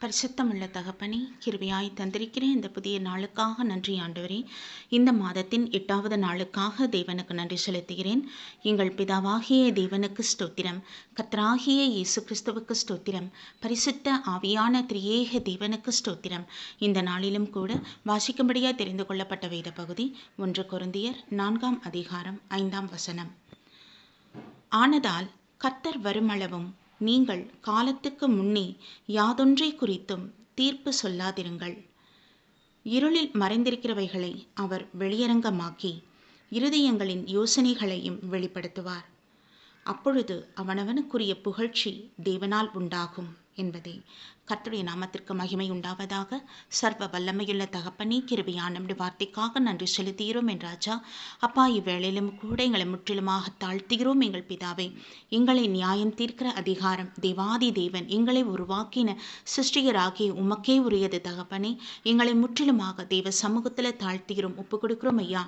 பரிசுத்தமுள்ள தகப்பனே கிருவியாய் தந்திருக்கிறேன். இந்த புதிய நாளுக்காக நன்றி ஆண்டவரே. இந்த மாதத்தின் எட்டாவது நாளுக்காக தேவனுக்கு நன்றி செலுத்துகிறேன். எங்கள் பிதாவாகிய தேவனுக்கு ஸ்தோத்திரம். கத்ராகிய இயேசு கிறிஸ்துவுக்கு ஸ்தோத்திரம். பரிசுத்த ஆவியான திரியேக தேவனுக்கு ஸ்தோத்திரம். இந்த நாளிலும் கூட வாசிக்கும்படியாக தெரிந்து கொள்ளப்பட்ட வேத பகுதி ஒன்று கொருந்தியர் நான்காம் அதிகாரம் ஐந்தாம் வசனம். ஆனதால் கர்த்தர் வருமளவும் நீங்கள் காலத்துக்கு முன்னே யாதொன்றை குறித்தும் தீர்ப்பு சொல்லாதிருங்கள். இருளில் மறைந்திருக்கிறவைகளை அவர் வெளியரங்கமாக்கி இருதயங்களின் யோசனைகளையும் வெளிப்படுத்துவார். அப்பொழுது அவனவனுக்குரிய புகழ்ச்சி தேவனால் உண்டாகும் என்பதே. கர்த்தருடைய நாமத்திற்கு மகிமை உண்டாவதாக. சர்வ வல்லமையுள்ள தகப்பனே கிருபியான நம்முடைய வார்த்தைக்காக நன்றி செலுத்துகிறோம் என் ராஜா. அப்பா இவ்வேளையிலும் கூட எங்களை முற்றிலுமாக தாழ்த்துகிறோம் எங்கள் பிதாவை. எங்களை நியாயம் தீர்க்கிற அதிகாரம் தேவாதி தேவன் எங்களை உருவாக்கின சிருஷ்டிகராகிய உமக்கே உரியது தகப்பனே. எங்களை முற்றிலுமாக தேவ சமூகத்தில் தாழ்த்துகிறோம் ஒப்பு கொடுக்கிறோம் ஐயா.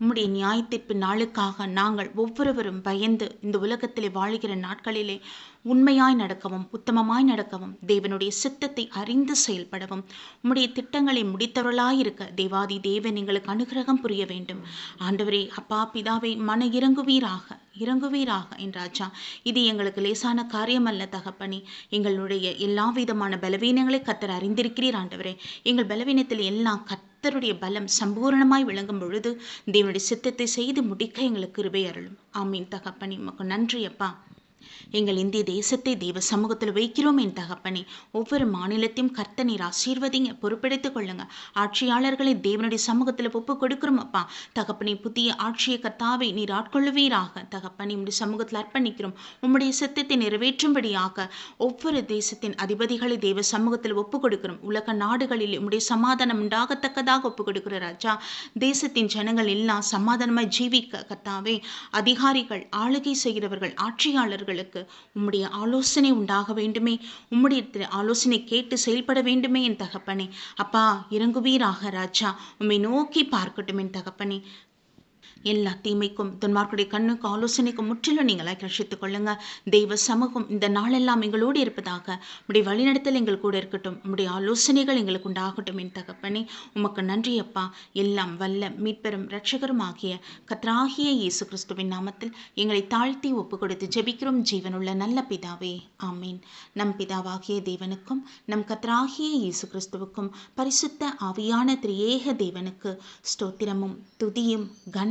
உம்முடைய நியாயத்தீர்ப்பு நாளுக்காக நாங்கள் ஒவ்வொருவரும் பயந்து இந்த உலகத்திலே வாழ்கிற நாட்களிலே உண்மையாய் நடக்கவும் உத்தமமாய் நடக்கவும் தேவனுடைய சித்தத்தை அறிந்து செயல்படவும் உம்முடைய திட்டங்களை முடித்தவர்களாயிருக்க தேவாதி தேவன் எங்களுக்கு அனுகிரகம் புரிய வேண்டும். ஆண்டவரே அப்பா பிதாவை மன இறங்குவீராக இறங்குவீராக என்றாச்சா இது எங்களுக்கு லேசான காரியம் அல்ல எங்களுடைய எல்லா விதமான பலவீனங்களை கத்தர் அறிந்திருக்கிறீர் ஆண்டவரே. எங்கள் பலவீனத்தில் எல்லாம் கத் கர்த்தருடைய பலம் சம்பூரணமாய் விளங்கும் பொழுது தேவனுடைய சித்தத்தை செய்து முடிக்க எங்களுக்கு கிருபை அருளும். ஆமீன். தகப்பனி உமக்கு நன்றி அப்பா. எங்கள் இந்திய தேசத்தை தெய்வ சமூகத்தில் வைக்கிறோம் என் தகப்பனே. ஒவ்வொரு மாநிலத்தையும் கர்த்த நீர் ஆசீர்வதிங்க. பொறுப்பெடுத்துக் கொள்ளுங்க. ஆட்சியாளர்களை தேவனுடைய சமூகத்தில் ஒப்பு கொடுக்கிறோம் அப்பா. தகப்பனே புதிய ஆட்சியை கத்தாவை நீர் ஆட்கொள்ளுவீராக. தகப்பனே உடைய சமூகத்தில் அர்ப்பணிக்கிறோம். உம்முடைய சித்தத்தை நிறைவேற்றும்படியாக ஒவ்வொரு தேசத்தின் அதிபதிகளை தேவ சமூகத்தில் ஒப்பு கொடுக்கிறோம். உலக நாடுகளில் உம்முடைய சமாதானம் உண்டாகத்தக்கதாக ஒப்பு கொடுக்கிற ராஜா. தேசத்தின் ஜனங்கள் எல்லாம் சமாதானமாய் ஜீவிக்க கத்தாவே அதிகாரிகள் ஆளுகை செய்கிறவர்கள் ஆட்சியாளர்கள் அவர்களுக்கு உம்முடைய ஆலோசனை உண்டாக வேண்டுமே. உம்முடைய ஆலோசனை கேட்டு செயல்பட வேண்டுமே என் தகப்பனே. அப்பா இறங்குவீராக ராஜா. உம்மை நோக்கி பார்க்கட்டும் என் தகப்பனே. எல்லா தீமைக்கும் துன்மார்க்குடைய கண்ணுக்கு ஆலோசனைக்கும் முற்றிலும் நீங்களாக ரட்சித்துக் கொள்ளுங்க. தெய்வ சமூகம் இந்த நாளெல்லாம் எங்களோடு இருப்பதாக. உடைய வழிநடத்தல் எங்கள் கூட இருக்கட்டும். உடைய ஆலோசனைகள் எங்களுக்கு உண்டாகட்டும் என் தகப்பனே. உமக்கு நன்றி அப்பா. எல்லாம் வல்ல மீட்பெரும் ரட்சகரும் ஆகிய கத்ராகிய இயேசு கிறிஸ்துவின் நாமத்தில் எங்களை தாழ்த்தி ஒப்பு கொடுத்து ஜெபிக்கிறோம். ஜீவனுள்ள நல்ல பிதாவே. ஆமீன். நம் பிதாவாகிய தேவனுக்கும் நம் கத்ராகிய இயேசு கிறிஸ்துவுக்கும் பரிசுத்த ஆவியான திரியேக தேவனுக்கு ஸ்தோத்திரமும் துதியும்